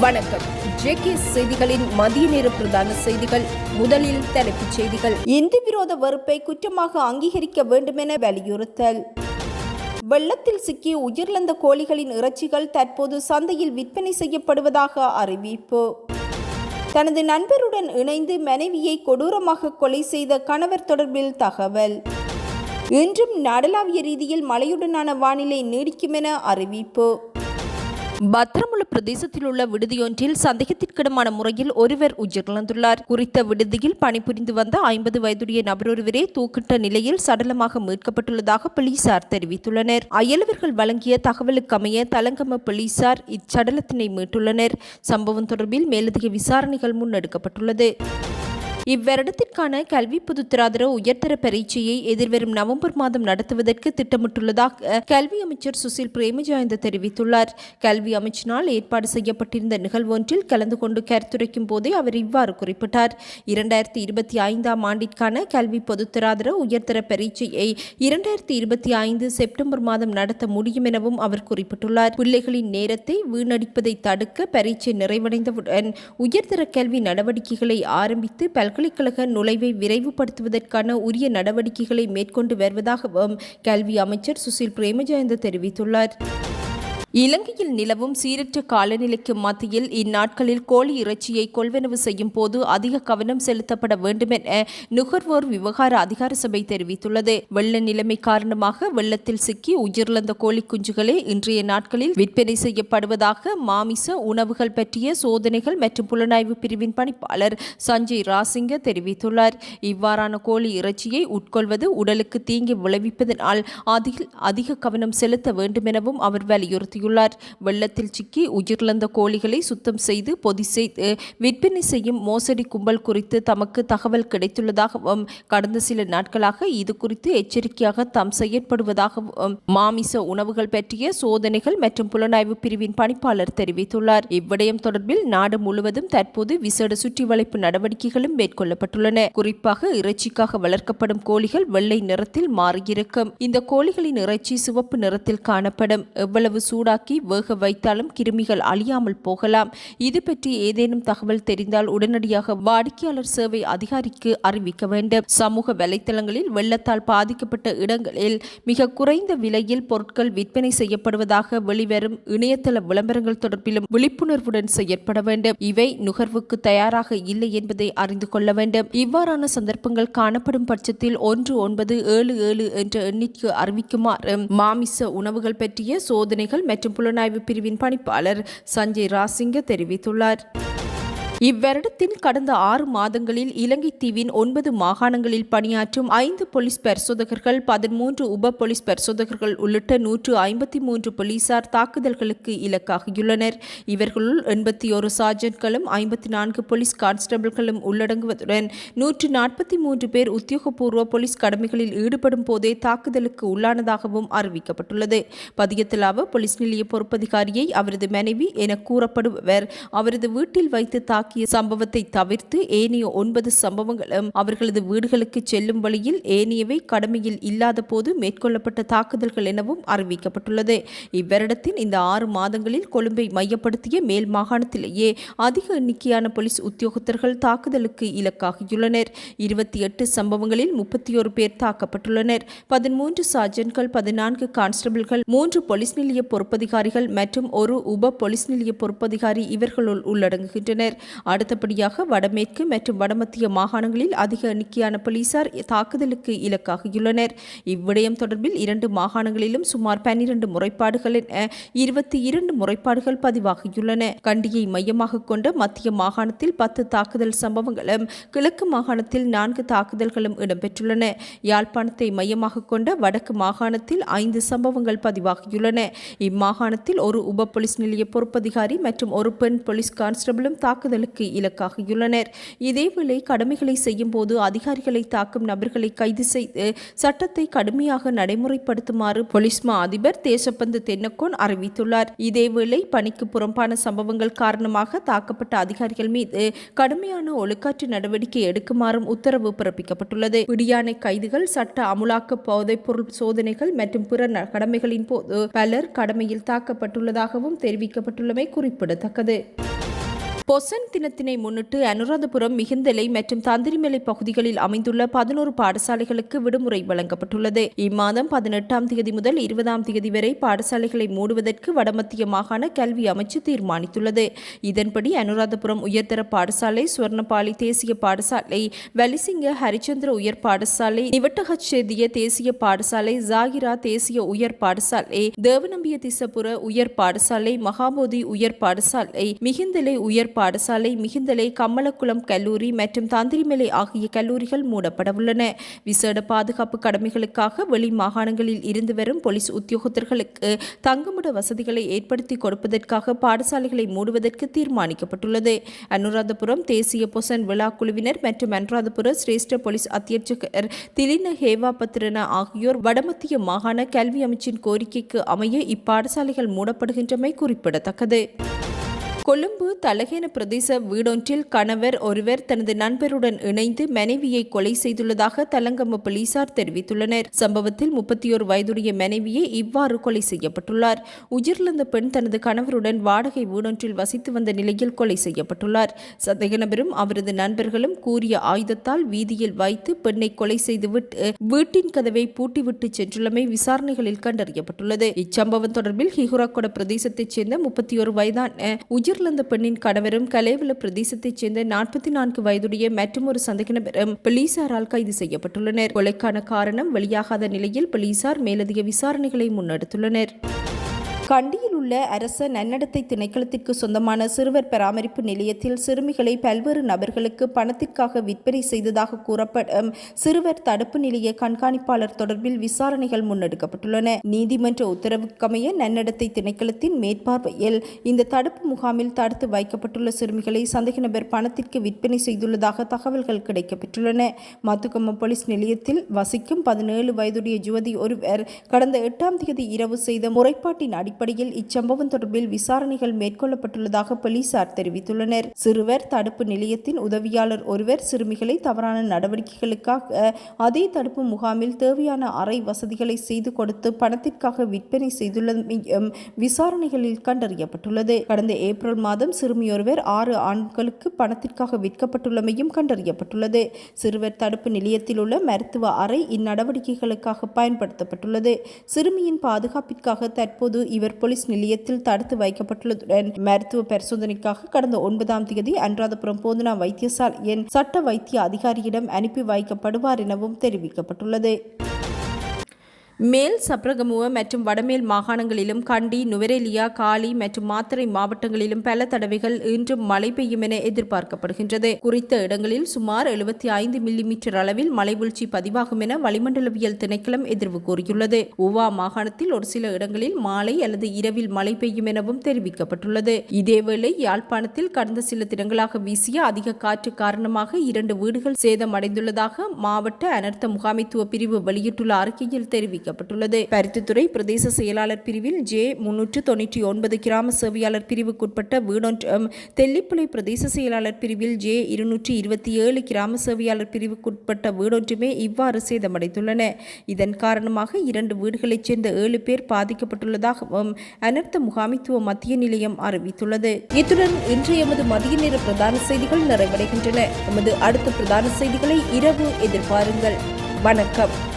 வணக்கம். ஜேகே செய்திகளின் மதிய நேர பிரதான செய்திகள் முதலில் தலைப்புச் செய்திகள். இந்து விரோத வெறுப்பை குற்றமாக அங்கீகரிக்க வேண்டுமென வலியுறுத்தல். வெள்ளத்தில் சிக்கி உயிரிழந்த கோழிகளின் இறைச்சிகள் தற்போது சந்தையில் விற்பனை செய்யப்படுவதாக அறிவிப்பு. தனது நண்பருடன் இணைந்து மனைவியை கொடூரமாக கொலை செய்த கணவர் தொடர்பில் தகவல். இன்றும் நாடளாவிய ரீதியில் மழையுடனான வானிலை நீடிக்கும் என அறிவிப்பு. பத்திரமுள்ள பிரதேசத்தில் உள்ள விடுதியொன்றில் சந்தேகத்திற்கிடமான முறையில் ஒருவர் உயிரிழந்துள்ளார். குறித்த விடுதியில் பணிபுரிந்து வந்த ஐம்பது வயதுடைய நபரொருவரே தூக்கிட்ட நிலையில் சடலமாக மீட்கப்பட்டுள்ளதாக போலீசார் தெரிவித்துள்ளனர். அயலவர்கள் வழங்கிய தகவலுக்கமைய தலங்கம போலீசார் இச்சடலத்தினை மீட்டுள்ளனர். சம்பவம் தொடர்பில் மேலதிக விசாரணைகள் முன்னெடுக்கப்பட்டுள்ளது. இவ்வருடத்திற்கான கல்வி பொதுத்தராதர உயர்தர பரீட்சையை எதிர்வரும் நவம்பர் மாதம் நடத்துவதற்கு திட்டமிட்டுள்ளதாக கல்வி அமைச்சர் சுசில் பிரேமஜாயந்த தெரிவித்துள்ளார். கல்வி அமைச்சினால் ஏற்பாடு செய்யப்பட்டிருந்த நிகழ்வொன்றில் கலந்து கொண்டு கருத்துரைக்கும் போதே அவர் இவ்வாறு குறிப்பிட்டார். இரண்டாயிரத்தி இருபத்தி ஐந்தாம் ஆண்டிற்கான கல்வி பொதுத்திராதர உயர்தர பரீட்சையை இரண்டாயிரத்தி இருபத்தி ஐந்து செப்டம்பர் மாதம் நடத்த முடியும் எனவும் அவர் குறிப்பிட்டுள்ளார். பிள்ளைகளின் நேரத்தை வீணடிப்பதை தடுக்க பரீட்சை நிறைவடைந்தவுடன் உயர்தர கல்வி நடவடிக்கைகளை ஆரம்பித்து பல்கலைக்கழக நுழைவை விரைவுபடுத்துவதற்கான உரிய நடவடிக்கைகளை மேற்கொண்டு வருவதாகவும் கல்வி அமைச்சர் சுசில் பிரேமஜயந்த தெரிவித்துள்ளார். இலங்கையில் நிலவும் சீரற்ற காலநிலைக்கு மத்தியில் இந்நாட்களில் கோழி இறைச்சியை கொள்வனவு செய்யும் போது அதிக கவனம் செலுத்தப்பட வேண்டும் என நுகர்வோர் விவகார அதிகார சபை தெரிவித்துள்ளது. வெள்ள நிலைமை காரணமாக வெள்ளத்தில் சிக்கி உயிரிழந்த கோழி குஞ்சுகளே இன்றைய நாட்களில் விற்பனை செய்யப்படுவதாக மாமிச உணவுகள் பற்றிய சோதனைகள் மற்றும் புலனாய்வு பிரிவின் பணிப்பாளர் சஞ்சய் ராசிங்க தெரிவித்துள்ளார். இவ்வாறான கோழி இறைச்சியை உட்கொள்வது உடலுக்கு தீங்கு விளைவிப்பதனால் அதிக அதிக கவனம் செலுத்த வேண்டும் எனவும் அவர் வலியுறுத்தியுள்ளார். கூறியுள்ளார் வெள்ளத்தில் சிக்கி உயிரிழந்த கோழிகளை சுத்தம் செய்து பொதி செய்து விற்பனை செய்யும் மோசடி கும்பல் குறித்து தமக்கு தகவல் கிடைத்துள்ளதாகவும் கடந்த சில நாட்களாக இது குறித்து எச்சரிக்கையாக தாம் செயற்படுவதாகவும் மாமிச உணவுகள் பற்றிய சோதனைகள் மற்றும் புலனாய்வு பிரிவின் பணிப்பாளர் தெரிவித்துள்ளார். இவ்விடயம் தொடர்பில் நாடு முழுவதும் தற்போது விசேட சுற்றி வளைப்பு நடவடிக்கைகளும் மேற்கொள்ளப்பட்டுள்ளன. குறிப்பாக இறைச்சிக்காக வளர்க்கப்படும் கோழிகள் வெள்ளை நிறத்தில் மாறியிருக்கும். இந்த கோழிகளின் இறைச்சி சிவப்பு நிறத்தில் காணப்படும். எவ்வளவு சூடாக சூடாக்கி வேக வைத்தாலும் கிருமிகள் அழியாமல் போகலாம். இது பற்றி ஏதேனும் தகவல் தெரிந்தால் உடனடியாக வாடிக்கையாளர் சேவை அதிகாரிக்கு அறிவிக்க வேண்டும். சமூக வலைத்தளங்களில் வெள்ளத்தால் பாதிக்கப்பட்ட இடங்களில் மிக குறைந்த விலையில் பொருட்கள் விற்பனை செய்யப்படுவதாக வெளிவரும் இணையதள விளம்பரங்கள் தொடர்பிலும் விழிப்புணர்வுடன் செயற்பட வேண்டும். இவை நுகர்வுக்கு தயாராக இல்லை என்பதை அறிந்து கொள்ள வேண்டும். இவ்வாறான சந்தர்ப்பங்கள் காணப்படும் பட்சத்தில் ஒன்று ஒன்பது ஏழு ஏழு என்ற எண்ணிற்கு அறிவிக்குமாறு மாமிச உணவுகள் பற்றிய சோதனைகள் மற்றும் புலனாய்வு பிரிவின் பணிப்பாளர் சஞ்சய் ராசிங்க தெரிவித்துள்ளார். இவ்வருடத்தின் கடந்த ஆறு மாதங்களில் இலங்கை தீவின் ஒன்பது மாகாணங்களில் பணியாற்றும் ஐந்து போலீஸ் பரிசோதகர்கள் பதிமூன்று உப போலீஸ் பரிசோதகர்கள் உள்ளிட்ட நூற்று ஐம்பத்தி மூன்று போலீசார் தாக்குதல்களுக்கு இலக்காகியுள்ளனர். இவர்களுள் எண்பத்தி ஒரு சார்ஜன்ட்களும் ஐம்பத்தி நான்கு போலீஸ் கான்ஸ்டபிள்களும் உள்ளடங்குவதுடன் நூற்று நாற்பத்தி மூன்று பேர் உத்தியோகபூர்வ போலீஸ் கடமைகளில் ஈடுபடும் போதே தாக்குதலுக்கு உள்ளானதாகவும் அறிவிக்கப்பட்டுள்ளது. பதியத்திலாவ போலீஸ் நிலைய பொறுப்பதிகாரியை அவரது மனைவி என கூறப்படுபவர் அவரது வீட்டில் வைத்து தாக்கி தாக்கிய சம்பவத்தை தவிர்த்து ஏனைய ஒன்பது சம்பவங்களும் அவர்களது வீடுகளுக்கு செல்லும் வழியில் ஏனையவை கடமையில் இல்லாத போது மேற்கொள்ளப்பட்ட தாக்குதல்கள் எனவும் அறிவிக்கப்பட்டுள்ளது. இவ்வருடத்தின் இந்த ஆறு மாதங்களில் கொழும்பை மையப்படுத்திய மேல் மாகாணத்திலேயே அதிக எண்ணிக்கையான போலீஸ் உத்தியோகத்தர்கள் தாக்குதலுக்கு இலக்காகியுள்ளனர். இருபத்தி எட்டு சம்பவங்களில் முப்பத்தி ஒரு பேர் தாக்கப்பட்டுள்ளனர். பதிமூன்று சார்ஜன்கள் பதினான்கு கான்ஸ்டபிள்கள் மூன்று போலீஸ் நிலைய பொறுப்பதிகாரிகள் மற்றும் ஒரு உப போலீஸ் நிலைய பொறுப்பதிகாரி இவர்களுள் உள்ளடங்குகின்றனர். அடுத்தபடியாக வடமேற்கு மற்றும் வடமத்திய மாகாணங்களில் அதிக எண்ணிக்கையான போலீசார் தாக்குதலுக்கு இலக்காகியுள்ளனர். இவ்விடயம் தொடர்பில் இரண்டு மாகாணங்களிலும் சுமார் பன்னிரண்டு முறைப்பாடுகள் என இருபத்தி இரண்டு முறைப்பாடுகள் பதிவாகியுள்ளன. கண்டியை மையமாக கொண்ட மத்திய மாகாணத்தில் பத்து தாக்குதல் சம்பவங்களும் கிழக்கு மாகாணத்தில் நான்கு தாக்குதல்களும் இடம்பெற்றுள்ளன. யாழ்ப்பாணத்தை மையமாக கொண்ட வடக்கு மாகாணத்தில் ஐந்து சம்பவங்கள் பதிவாகியுள்ளன. இம்மாகாணத்தில் ஒரு உப போலீஸ் நிலைய பொறுப்பதிகாரி மற்றும் ஒரு பெண் போலீஸ் கான்ஸ்டபிளும் தாக்குதல் தாக்குதலுக்கு இலக்காகியுள்ளனர். இதேவேளை கடமைகளை செய்யும் போது அதிகாரிகளை தாக்கும் நபர்களை கைது செய்து சட்டத்தை கடுமையாக நடைமுறைப்படுத்துமாறு பொலிஸ்மா அதிபர் தேசப்பந்து தென்னக்கோன் அறிவித்துள்ளார். இதேவேளை பணிக்கு புறம்பான சம்பவங்கள் காரணமாக தாக்கப்பட்ட அதிகாரிகள் மீது கடுமையான ஒழுக்காற்று நடவடிக்கை எடுக்குமாறும் உத்தரவு பிறப்பிக்கப்பட்டுள்ளது. விடியானை கைதுகள் சட்ட அமுலாக்க போதைப்பொருள் சோதனைகள் மற்றும் பிற கடமைகளின் போது பலர் கடமையில் தாக்கப்பட்டுள்ளதாகவும் தெரிவிக்கப்பட்டுள்ளமை குறிப்பிடத்தக்கது. பொசன் தினத்தினை முன்னிட்டு அனுராதபுரம் மிகுந்தலை மற்றும் தந்திரிமலை பகுதிகளில் அமைந்துள்ள பதினோரு பாடசாலைகளுக்கு விடுமுறை வழங்கப்பட்டுள்ளது. இம்மாதம் பதினெட்டாம் தேதி முதல் இருபதாம் தேதி வரை பாடசாலைகளை மூடுவதற்கு வடமத்திய மாகாண கல்வி அமைச்சு தீர்மானித்துள்ளது. இதன்படி அனுராதபுரம் உயர்தர பாடசாலை சுவர்ணபாலி தேசிய பாடசாலை வலிசிங்க ஹரிச்சந்திர உயர் பாடசாலை நிவட்டகச்சேதிய தேசிய பாடசாலை ஜாகிரா தேசிய உயர் பாடசாலை தேவநம்பிய திசபுர உயர் பாடசாலை மகாபோதி உயர் பாடசாலை மிகுந்தலை உயர் பாடசாலை மிகுந்தலை கம்மலக்குளம் கல்லூரி மற்றும் தந்திரிமலை ஆகிய கல்லூரிகள் மூடப்படவுள்ளன விசேட பாதுகாப்பு கடமைகளுக்காக வெளி மாகாணங்களில் இருந்து வரும் போலீஸ் உத்தியோகத்தர்களுக்கு தங்குமிட வசதிகளை ஏற்படுத்தி கொடுப்பதற்காக பாடசாலைகளை மூடுவதற்கு தீர்மானிக்கப்பட்டுள்ளது. அனுராதபுரம் தேசிய பொசன் விழா குழுவினர் மற்றும் அனுராதபுர சிரேஷ்ட போலீஸ் அத்தியட்சகர் திலின ஹேவா ஆகியோர் வடமத்திய மாகாண கல்வி அமைச்சின் கோரிக்கைக்கு அமைய இப்பாடசாலைகள் மூடப்படுகின்றமை குறிப்பிடத்தக்கது. கொழும்பு தலகேன பிரதேச வீடொன்றில் கணவர் ஒருவர் தனது நண்பருடன் இணைந்து மனைவியை கொலை செய்துள்ளதாக தலங்கம்ம போலீசார் தெரிவித்துள்ளனர். சம்பவத்தில் முப்பத்தி ஒரு வயதுடைய மனைவியை இவ்வாறு கொலை செய்யப்பட்டுள்ளார். உயிரிழந்த பெண் தனது கணவருடன் வாடகை வீடொன்றில் வசித்து வந்த நிலையில் கொலை செய்யப்பட்டுள்ளார். சந்தேக நபரும் அவரது நண்பர்களும் கூறிய ஆயுதத்தால் வீதியில் வைத்து பெண்ணை கொலை செய்துவிட்டு வீட்டின் கதவை பூட்டிவிட்டு சென்றுள்ளமை விசாரணைகளில் கண்டறியப்பட்டுள்ளது. இச்சம்பவம் தொடர்பில் ஹிகுராக்கொட பிரதேசத்தைச் சேர்ந்த முப்பத்தி ஒரு வயதான உயிரிழந்த பெண்ணின் கணவரும் கலேவல பிரதேசத்தைச் சேர்ந்த நாற்பத்தி நான்கு வயதுடைய மற்றொரு சந்தேக நபரும் போலீசாரால் கைது செய்யப்பட்டுள்ளனர். கொலைக்கான காரணம் வெளியாகாத நிலையில் போலீசார் மேலதிக விசாரணைகளை முன்னெடுத்துள்ளனர். கண்டியில் உள்ள அரச நன்னடத்தை திணைக்களத்திற்கு சொந்தமான சிறுவர் பராமரிப்பு நிலையத்தில் சிறுமிகளை பல்வேறு நபர்களுக்கு பணத்திற்காக விற்பனை செய்ததாக கூறப்படும் சிறுவர் தடுப்பு நிலைய கண்காணிப்பாளர் தொடர்பில் விசாரணைகள் முன்னெடுக்கப்பட்டுள்ளன. நீதிமன்ற உத்தரவுக்கமைய நன்னடத்தை திணைக்களத்தின் மேற்பார்வையில் இந்த தடுப்பு முகாமில் தடுத்து வைக்கப்பட்டுள்ள சிறுமிகளை சந்தேக நபர் பணத்திற்கு விற்பனை செய்துள்ளதாக தகவல்கள் கிடைக்கப்பெற்றுள்ளன. மத்துக்கம்ம போலீஸ் நிலையத்தில் வசிக்கும் பதினேழு வயதுடைய ஜுவதி ஒருவர் கடந்த எட்டாம் தேதி இரவு செய்த முறைப்பாட்டின் அடிப்படையில் அடிப்படையில் இச்சம்பவம் தொடர்பில் விசாரணைகள் மேற்கொள்ளப்பட்டுள்ளதாக போலீசார் தெரிவித்துள்ளனர். சிறுவர் தடுப்பு நிலையத்தின் உதவியாளர் ஒருவர் சிறுமிகளை தவறான நடவடிக்கைகளுக்காக அதே தடுப்பு முகாமில் தேவையான அறை வசதிகளை செய்து கொடுத்து பணத்திற்காக விற்பனை செய்துள்ளதும் விசாரணைகளில் கண்டறியப்பட்டுள்ளது. கடந்த ஏப்ரல் மாதம் சிறுமியொருவர் ஆறு ஆண்களுக்கு பணத்திற்காக விற்கப்பட்டுள்ளமையும் கண்டறியப்பட்டுள்ளது. சிறுவர் தடுப்பு நிலையத்தில் உள்ள மருத்துவ அறை இந்நடவடிக்கைகளுக்காக பயன்படுத்தப்பட்டுள்ளது. சிறுமியின் பாதுகாப்பிற்காக தற்போது இவர் போலீஸ் நிலையத்தில் தடுத்து வைக்கப்பட்டுள்ளதுடன் மருத்துவ பரிசோதனைக்காக கடந்த ஒன்பதாம் தேதி அன்றாதபுரம் போதனா வைத்தியசாலையின் சட்ட வைத்திய அதிகாரியிடம் அனுப்பி வைக்கப்படுவார் எனவும் தெரிவிக்கப்பட்டுள்ளது. மேல் சப்ரகமுவ மற்றும் வடமேல் மாகாணங்களிலும் கண்டி நுவரெலியா காலி மற்றும் மாத்தறை மாவட்டங்களிலும் பல தடவைகள் இன்றும் மழை பெய்யும் என எதிர்பார்க்கப்படுகின்றது. குறித்த இடங்களில் சுமார் எழுபத்தி ஐந்து மில்லிமீட்டர் அளவில் மழை வீழ்ச்சி பதிவாகும் என வளிமண்டலவியல் திணைக்களம் எதிர்வு கூறியுள்ளது. உவா மாகாணத்தில் ஒரு சில இடங்களில் மாலை அல்லது இரவில் மழை பெய்யும் எனவும் தெரிவிக்கப்பட்டுள்ளது. இதேவேளை யாழ்ப்பாணத்தில் கடந்த சில தினங்களாக வீசிய அதிக காற்று காரணமாக இரண்டு வீடுகள் சேதமடைந்துள்ளதாக மாவட்ட அனர்த்த முகாமைத்துவ பிரிவு வெளியிட்டுள்ள அறிக்கையில் தெரிவிக்கப்பட்டுள்ளது. அறிவிக்கப்பட்டுள்ளது பருத்தித்துறை பிரதேச செயலாளர் பிரிவில் ஜே முன்னூற்று தொன்னூற்றி ஒன்பது கிராம சேவையாளர் பிரிவுக்குட்பட்ட வீடொன்றும் தெல்லிப்புலை பிரதேச செயலாளர் பிரிவில் ஜே இருநூற்றி இருபத்தி ஏழு கிராம சேவையாளர் பிரிவுக்குட்பட்ட வீடொன்றுமே இவ்வாறு சேதமடைந்துள்ளன. இதன் காரணமாக இரண்டு வீடுகளைச் சேர்ந்த ஏழு பேர் பாதிக்கப்பட்டுள்ளதாகவும் அனர்த்த முகாமித்துவ மத்திய நிலையம் அறிவித்துள்ளது. இத்துடன் இன்று எமது மதிய நேர பிரதான செய்திகள் நிறைவடைகின்றன. எமது அடுத்த பிரதான செய்திகளை இரவு எதிர்பாருங்கள். வணக்கம்.